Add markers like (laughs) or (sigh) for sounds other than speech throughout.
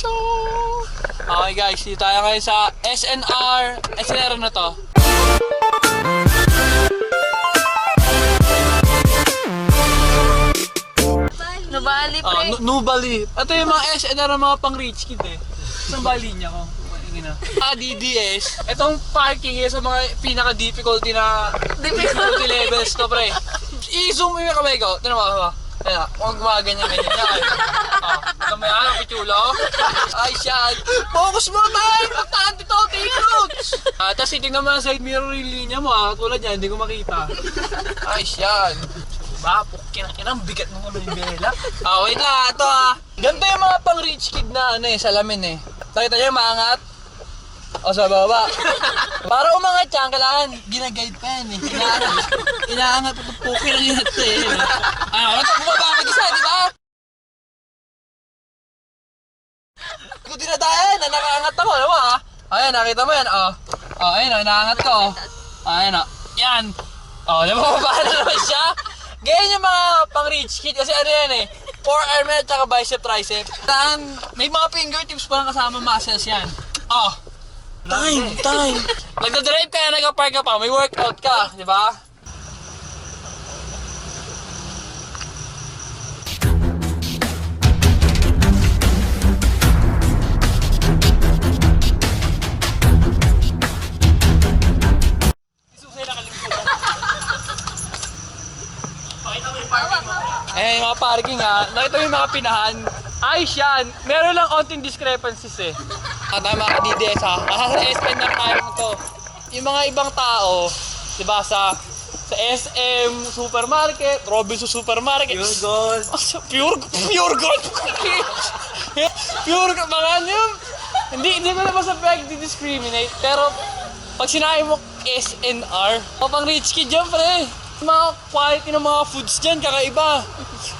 show! Okay guys, dito tayo ngayon sa SNR. SNR na to? Nabali, Ah, pre. Nu- Nubali. Ito yung mga SNR ng mga pang rich kid eh. Saan ba linya ko? Ah, DDS. Itong parking eh, sa mga pinaka-difficulty na difficulty levels to, pre. I-zoom mo yung kamay ko. Tinan mo, ha? Ayan, huwag mga ganyan ganyan. Yan. Ah, ito mo yan, pichulo. Ay, siya. Focus mo tayo! Importante to, take notes! Ah, tapos titignan mo ang side mirror yung linya mo, ah. Tulad yan, hindi ko makita. Ay, siya. Ba, pukin inang bigat ng mga bela. Ah, wait lang, ito ah. Ganito yung mga pang rich kid na ano eh, salamin eh. Nakita niyo yung maangat? O sa baba. Para umangat yan, kailangan ginaguide pa yan eh. Inaangat. Inaangat ito, pukin ang inat eh. Ano, ito, bumaba ka isa, di ba? Kung dinadayan, na nakaangat ako, ano ba ah? Ayan, nakita mo yan, oh. Oh, ayun, oh, inaangat ko, oh. Ayan, oh. Yan. Oh, nabababa (laughs) na naman siya. Ganyan yung mga pang rich kid kasi ano yan eh. Forearm at saka bicep tricep. Saan, may mga fingertips pa lang kasama muscles yan. Oh. Time, time. (laughs) Nagda-drive ka na nagka-park ka pa, may workout ka, di ba? Parking ha. Nakita mo yung mga pinahan. Ayos yan. Meron lang onting discrepancies eh. At tayo mga ka-DDS ha. Nasa sa SPN na tayo mo to. Yung mga ibang tao, di ba sa sa SM supermarket, Robinson supermarket. Pure gold. pure, pure gold. pure gold. Mga ano yun. Hindi, hindi ko naman sa pag-discriminate. Pero pag sinabi mo SNR, o pang rich kid yan pre. Mga quality ng mga foods dyan, kakaiba.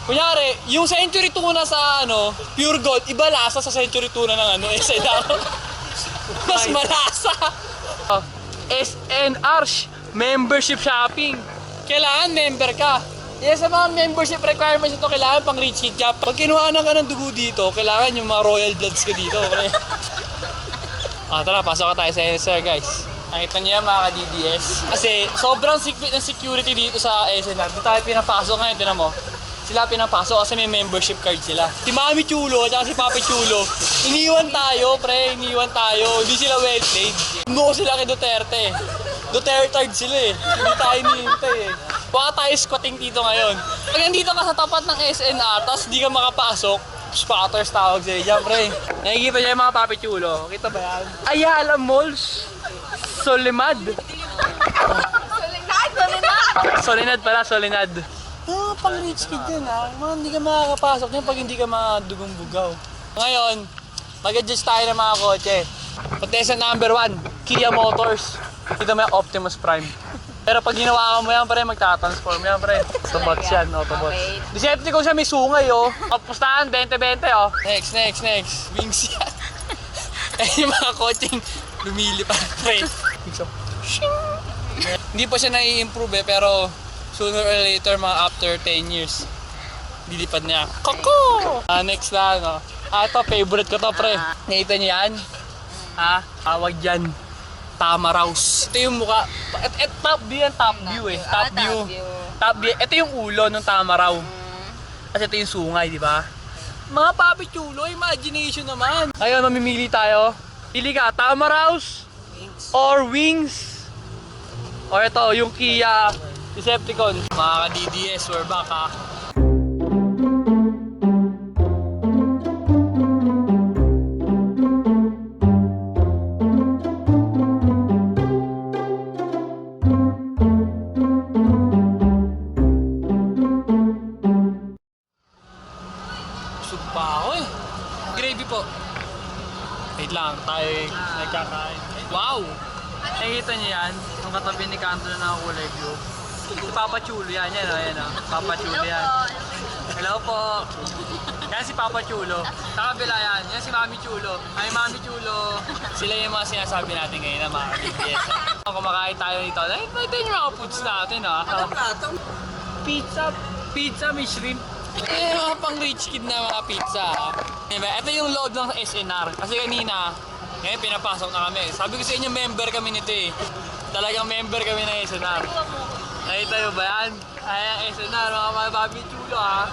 Kunyari, yung century tuna sa ano, pure gold, iba lasa sa century tuna ng ano, SNR. (laughs) Mas malasa. SNR, sh- membership shopping. Kailangan member ka. Yes, sa mga membership requirements ito, kailangan pang rich kid ka. Pag kinuha ka ng dugo dito, kailangan yung mga royal bloods ka dito. (laughs) Ah, tara, pasok ka tayo sa SNR, guys. Nakita niyo yan mga ka-DDS. Kasi sobrang secret ng security dito sa SNR. Dito tayo pinapasok ngayon, tinan mo. Sila pinapasok kasi may membership card sila. Si Mami Chulo at si Papi Chulo, iniwan tayo, pre, iniwan tayo. Hindi sila well played. Nuko sila kay Duterte. Duterte sila eh. Hindi tayo nihintay eh. Baka tayo squatting dito ngayon. Pag nandito ka sa tapat ng SNR, tapos di ka makapasok, spotters tawag sila dyan, pre. Nakikita niya yung mga Papi Chulo. Kita ba yan? Ayala Malls. Solimad. Solinad, solinad. Solinad pala, Solinad. Ah, pang rich kid yan ah. Mga hindi ka makakapasok niyan pag hindi ka madugong bugaw. Ngayon, mag-adjust tayo ng mga kotse. Contestant number one, Kia Motors. Dito may Optimus Prime. Pero pag ginawa mo yan, pre, magta-transform yan, pre. Autobots yan, Autobots. Okay. Decepticon siya, may sungay, oh. Pustahan, 20-20, oh. Next, next, next. Wings yan. (laughs) eh, yung mga coaching, lumilipad, pre. So, hindi pa siya nai-improve eh, pero sooner or later, mga after 10 years, lilipad niya. Koko! Ah, next lang, oh. Ah, ito, favorite ko to, pre. Nakita niyo yan? Ha? Tawag dyan. Tamaraws. Ito yung mukha. Et, et, top view yan, top view eh. Top Ah, view. top view. Top view. Ito yung ulo ng tamaraw. Kasi ito yung sungay, di ba? Mga papi chulo, imagination naman. Ngayon, mamimili tayo. Pili ka, or wings. Or ito, yung Kia Decepticon. Mga ka-DDS, we're back ha. Niyo yan? Yung katabi ni Kanto na kulay blue. Si Papa Chulo yan, yan o, yan o. Papa Chulo yan. Hello po. Yan si Papa Chulo. Sa kabila yan, yan si Mami Chulo. Ay, Mami Chulo. Sila yung mga sinasabi natin ngayon na mga BTS. Kumakain tayo dito, na-invite yung mga foods natin ha. Pizza, pizza, may shrimp. Eh, mga pang rich kid na mga pizza. ah. Diba? Ito yung load ng SNR. Kasi kanina, ngayon pinapasok na kami. Sabi ko sa inyo, member kami nito eh. Talagang member kami ng SNR. Nakita nyo ba yan? Ay, SNR, mga mga babi chulo ha.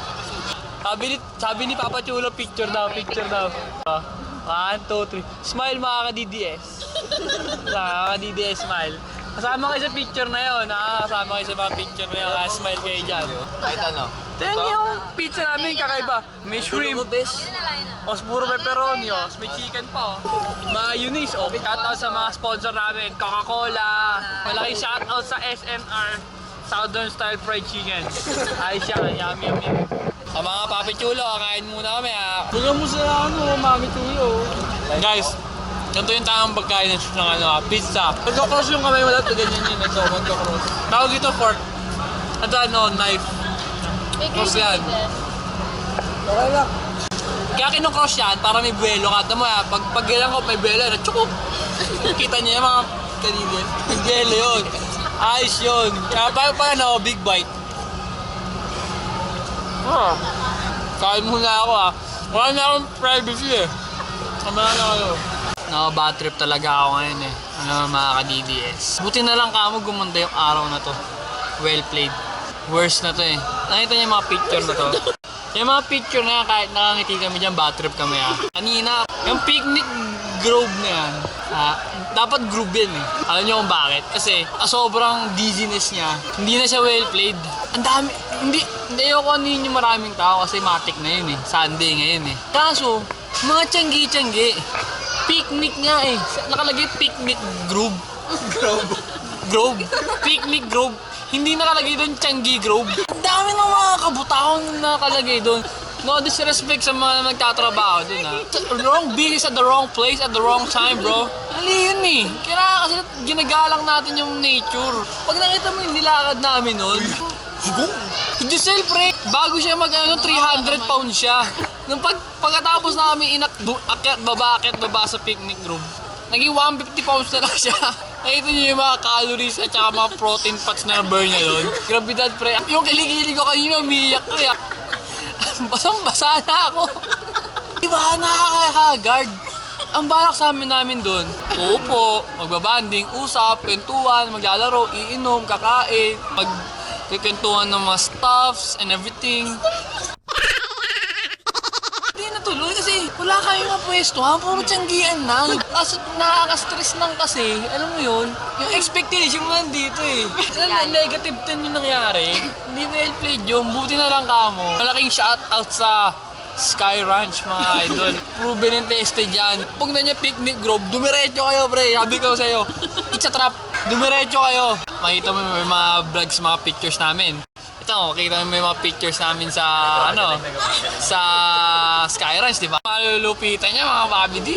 Sabi ni, sabi ni Papa Chulo, picture daw, picture daw. Ah, One, two, three. Smile mga ka-DDS. (laughs) Mga ka-DDS smile. Kasama kayo sa picture na yun, ha? Kasama kayo sa mga picture na yun, ha? Smile kayo dyan. Kahit ano. Niyo yung pizza namin kakaiba. May shrimp, os puro pepperoni, os may chicken pa, oh. Mayonnaise, oh. Shoutout sa mga sponsor namin, Coca-Cola. Malaki shoutout sa SNR, Southern Style Fried Chicken. Ay siya, yummy, yummy. Sa mga papi chulo, kain muna kami, ha. Bigyan mo sa ano, mami chulo. Guys, ganito yung tamang pagkain ng, ng ano, ah, pizza. Magkakross yung kamay, wala ito ganyan yun. Ito, magkakross. Tawag ito fork. Ito ano, knife. May Cross yan. Okay lang. Kaya kinocross yan para may buwelo ka. Tama ya, pag pag ganyan ko may buwelo na tsukop. Kita niyo yung mga kanina. May buwelo yun. Ayos yun. Kaya pa pa ano, big bite. Ah. Kain muna ako ah. Wala na akong privacy eh. Tama na kayo. Naka bad trip talaga ako ngayon eh. Ano mga ka-DDS. Buti na lang kamo gumanda yung araw na to. Well played. Worst na to eh. Nakita niyo yung mga picture na to. (laughs) Yung mga picture na yan, kahit nakangiti kami dyan, bad trip kami ah. Kanina, yung picnic grove na yan, ah, dapat grove yan eh. Alam niyo kung bakit? Kasi ah, sobrang dizziness niya, hindi na siya well played. Ang dami, hindi, hindi ako ano yun yung maraming tao kasi matik na yun eh. Sunday ngayon eh. Kaso, mga tiyanggi-tiyanggi, picnic nga eh. Nakalagay picnic grove. Grove. Grove. Picnic Grove. Hindi nakalagay doon Changi Grove. Ang dami ng mga kabutaon na nakalagay doon. No disrespect sa mga nagtatrabaho doon ha. Wrong business at the wrong place at the wrong time bro. Mali yun eh. Kaya kasi ginagalang natin yung nature. Pag nakita mo yung nilakad namin noon, Giselle, pre, bago siya mag ano, 300 pounds siya. Nung pag, pagkatapos namin inak, bu, akyat, baba, akyat, baba sa picnic room, naging 150 pounds na lang siya. Nakita niyo yung mga calories at saka mga protein fats na burn niya doon. Grabidad, pre. Yung kiligili ko kanina, umiyak ko ya. (laughs) Basang-basa na ako. (laughs) Diba, nakakahagard. Ang balak sa amin namin doon, uupo, magbabanding, usap, kwentuhan, maglalaro, iinom, kakain, mag ng mga stuffs and everything. Wala kayong mapwestuhan, puro tiyanggian lang. Kaso nakaka-stress lang kasi, alam mo yun, yung expectation mo nandito eh. Alam mo, negative 10 yung nangyari. Hindi well played yun, buti na lang kamo. Malaking shoutout sa Sky Ranch mga idol. Proven and tested yan. Pag na niya picnic grove, dumiretso kayo pre. Sabi ko sa'yo, it's a trap. Dumiretso kayo. Makita mo may mga vlogs, mga pictures namin. Ito, makita mo may mga pictures namin sa, ano, sa Sky Ranch, di ba? Malulupitan niya mga Bobby D.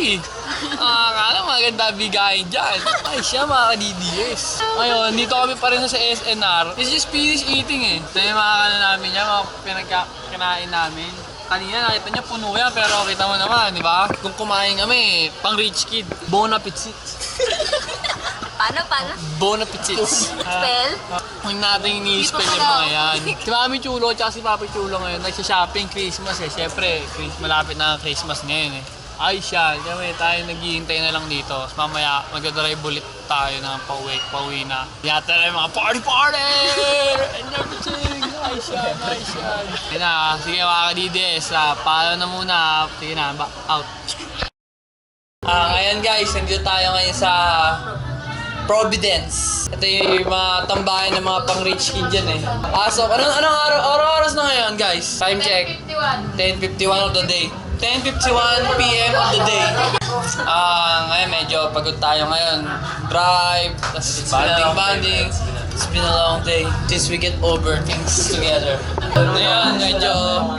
Ah, kala maganda bigayin dyan. Ay, siya mga ka-DDS. Ngayon, dito kami pa rin sa SNR. It's just finish eating eh. Ito yung mga ano namin yan, mga pinagkakinain namin. Kanina nakita niya puno yan, pero kita mo naman, di ba? Kung kumain kami, pang rich kid. Bon appetit. (laughs) Paano, paano? Bon appetit. Spell? Huwag natin ini-spell yung mga yan. Si Mami Chulo at si Papi Chulo ngayon, nagsha-shopping Christmas eh. Siyempre, Chris- malapit na ang Christmas ngayon eh. Ay siya, kami tayo naghihintay na lang dito. Tapos mamaya, mag-drive ulit tayo na pauwi, pauwi na. Yata na yung mga party-party! And everything! Ay siya, ay siya. Sige na, sige mga kadides, ah, palo na muna. Sige na, ba- out. Ah, ngayon guys, nandito tayo ngayon sa Providence. Ito yung mga tambayan ng mga pang-rich kid dyan eh. Ah, so, anong, anong araw, araw oras na ngayon guys? Time check. 10.51 of the day. 10.51 p.m. of the day. Ah, ngayon medyo pagod tayo ngayon. Drive, tapos banding banding. It's been a long day since we get over things together. Ngayon, medyo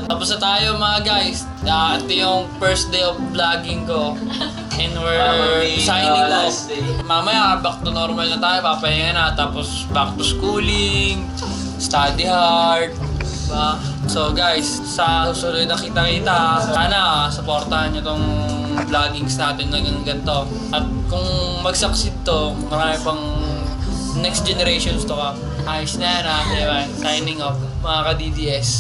tapos na tayo mga guys. Ah, ito yung first day of vlogging ko. And we're signing off. Mamaya, back to normal na tayo. Papahinga na. Tapos back to schooling. Study hard. Diba? So guys, sa susunod na kita-kita, sana supportahan nyo tong vloggings natin na ganito. At kung mag-succeed to, marami pang next generations to ka. Ayos na yan ha, diba? Signing off, mga ka-DDS.